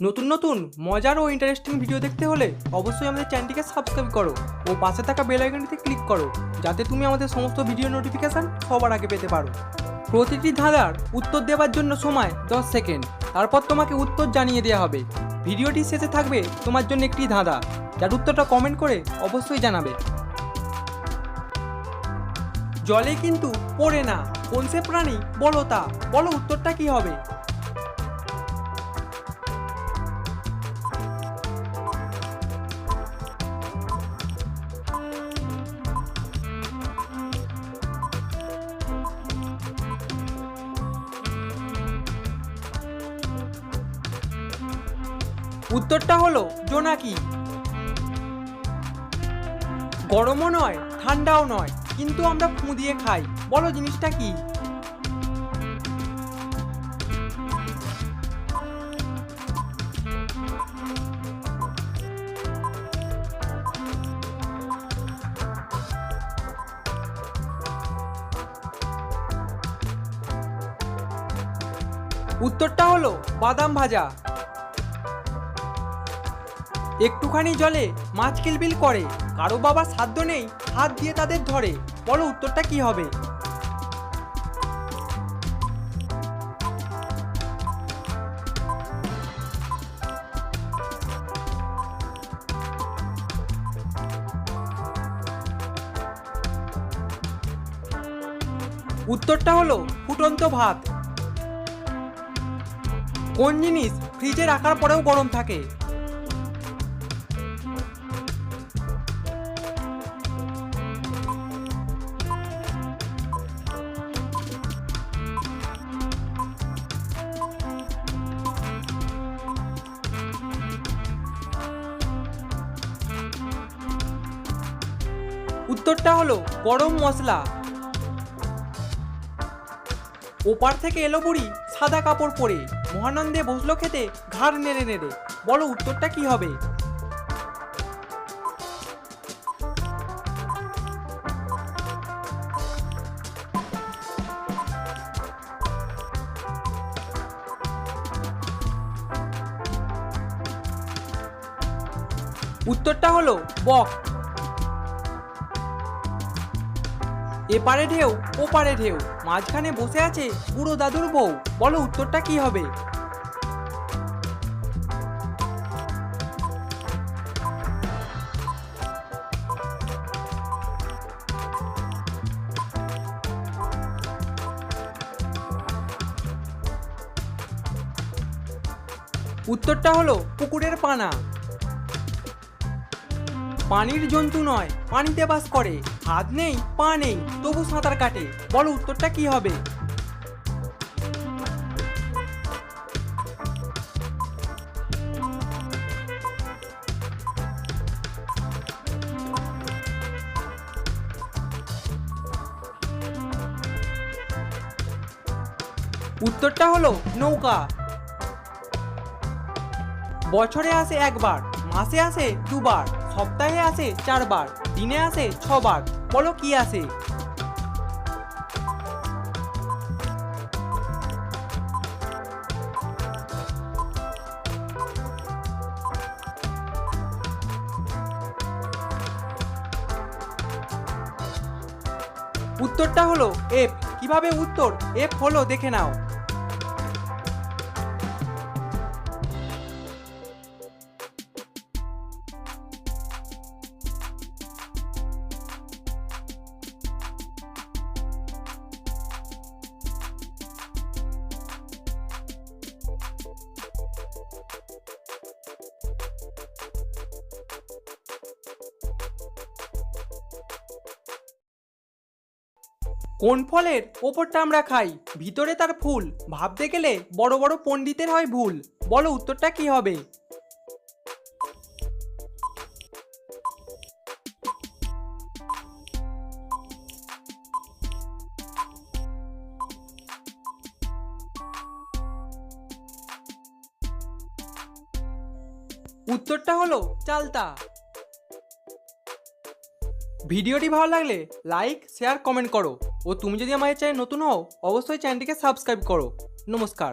নতুন নতুন, মজার ও ইন্টারেস্টিং ভিডিও দেখতে হলে অবশ্যই আমাদের চ্যানেলটিকে সাবস্ক্রাইব করো ও পাশে থাকা বেল আইকনটিতে ক্লিক করো, যাতে তুমি আমাদের সমস্ত ভিডিও নোটিফিকেশান সবার আগে পেতে পারো। প্রতিটি ধাঁধার উত্তর দেওয়ার জন্য সময় দশ সেকেন্ড তারপর তোমাকে উত্তর জানিয়ে দেওয়া হবে। ভিডিওটি শেষে থাকবে তোমার জন্য একটি ধাঁধা। যার উত্তরটা কমেন্ট করে অবশ্যই জানাবে। জলে কিন্তু পড়ে না। কোন সে প্রাণী বলো তা? বলো উত্তরটা কি হবে? উত্তরটা হলো জোনাকি। গরমও নয়, ঠান্ডাও নয়, কিন্তু আমরা ফু দিয়ে খাই। বলো জিনিসটা কি? উত্তরটা হলো বাদাম ভাজা। একটুখানি জলে মাছ কিলবিল করে। কারও বাবার সাধ্য নেই হাত দিয়ে তাদের ধরে। বলো, উত্তরটা কি হবে? উত্তরটা হলো ফুটন্ত ভাত। কোন জিনিস ফ্রিজে রাখার পরেও গরম থাকে? উত্তরটা হলো গরম মশলা। ওপার থেকে এলো বুড়ি সাদা কাপড় পরে। মহানন্দে বসল খেতে, ঘাড় নেড়ে নেড়ে। বলো, উত্তরটা কি হবে? উত্তরটা হলো বক। এপারে ঢেউ, ওপারে ঢেউ। মাঝখানে বসে আছে বুড়ো দাদুর বউ। বলো, উত্তরটা কি হবে? উত্তরটা হলো পুকুরের পানা। পানির জন্তু নয়, পানিতে বাস করে। হাত নেই, পা নেই, তবু সাঁতার কাটে। বলো উত্তরটা কি হবে? উত্তরটা হলো নৌকা। বছরে আসে একবার, মাসে আসে দুবার। সপ্তাহে আসে চারবার, দিনে আসে ছবার। বলো কি আসে? উত্তরটা হলো এফ কীভাবে উত্তর? এফ হলো দেখে নাও। কোন ফলের ওপরটা আমরা খাই? ভিতরে তার ফুল। ভাবতে গেলে বড় বড় পণ্ডিতের হয় ভুল। বলো উত্তরটা কি হবে? উত্তরটা হলো চালতা। ভিডিওটি ভালো লাগলে লাইক, শেয়ার, কমেন্ট করো। ও তুমি যদি আমাদের চ্যানেল নতুন হও অবশ্যই চ্যানেলটিকে সাবস্ক্রাইব করো। নমস্কার।